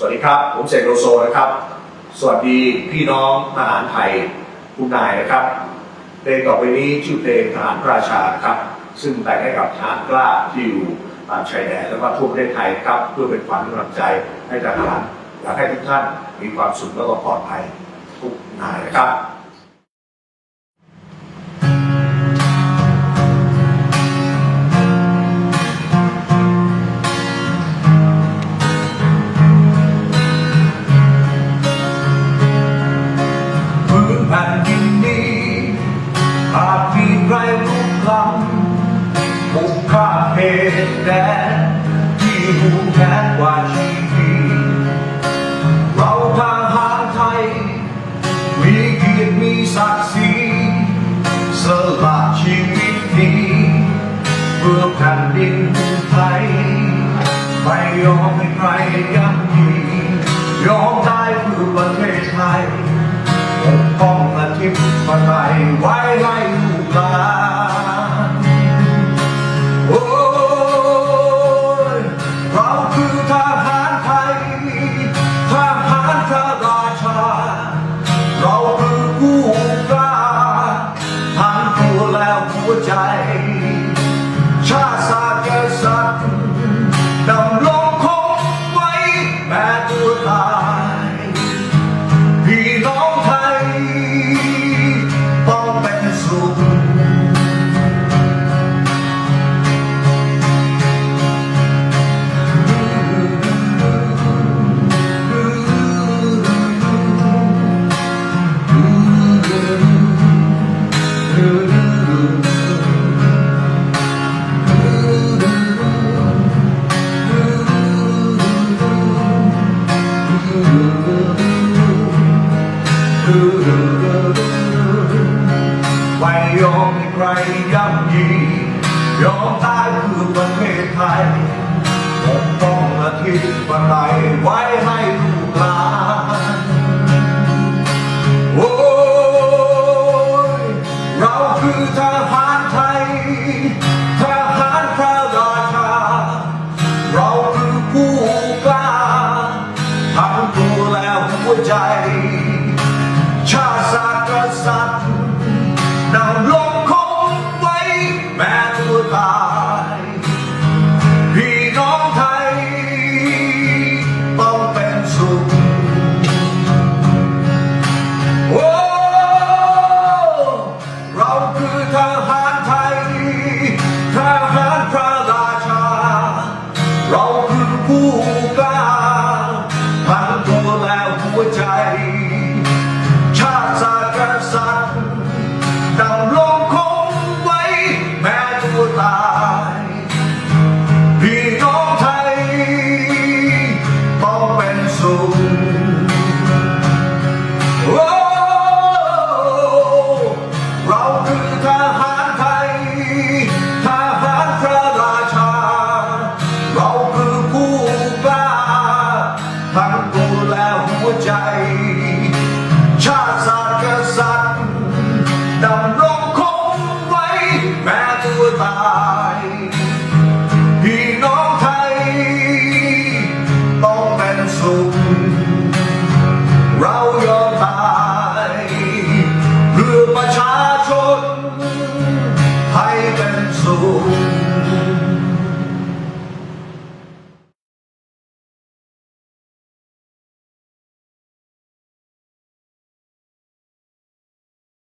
สวัสดีครับ ผมเสกโลโซนะครับ สวัสดีพี่น้องทหารไทยคุณนายนะครับเพลงต่อไปนี้ชื่อเพลงทหารราชาครับ ซึ่งแต่งให้กับทหารกล้าที่อยู่ตามชายแดนและก็ทั่วประเทศไทยครับเพื่อเป็นขวัญกำลังใจให้ทหารอยากให้ทุกท่านมีความสุขและก็ปลอดภัยทุกนายนะครับ ที่แค้นกว่าชีวิตเราทหารไทย มีเกียรติมีศักดิ์ศรีสละชีวิตนี้เพื่อแผ่นดินไทยไม่ยอมให้ใครย่ำยียอมตายเพื่อประเทศไทยปกป้องอาทิตย์มาไทยไว้ให้ลูกหลาน ทหารไทยทหารพระราชา เราคือผู้กล้าทั้งตัวและหัวใจ อมใครย่ำยียอมตายเพื่อประเทศไทยปกป้องอาทิตย์มาไทยไว้ให้ลูกหลานโอ้ยเราคือทหารไทยทหารพระราชา เราคือผู้กล้าทั้งตัวและหัวใจ ชาติศาสตร์กษัตริย์ ตายพี่น้องไทย ต้องเป็นสุขโอ้เราคือทหารไทยทหารพระราชา เราคือผู้ But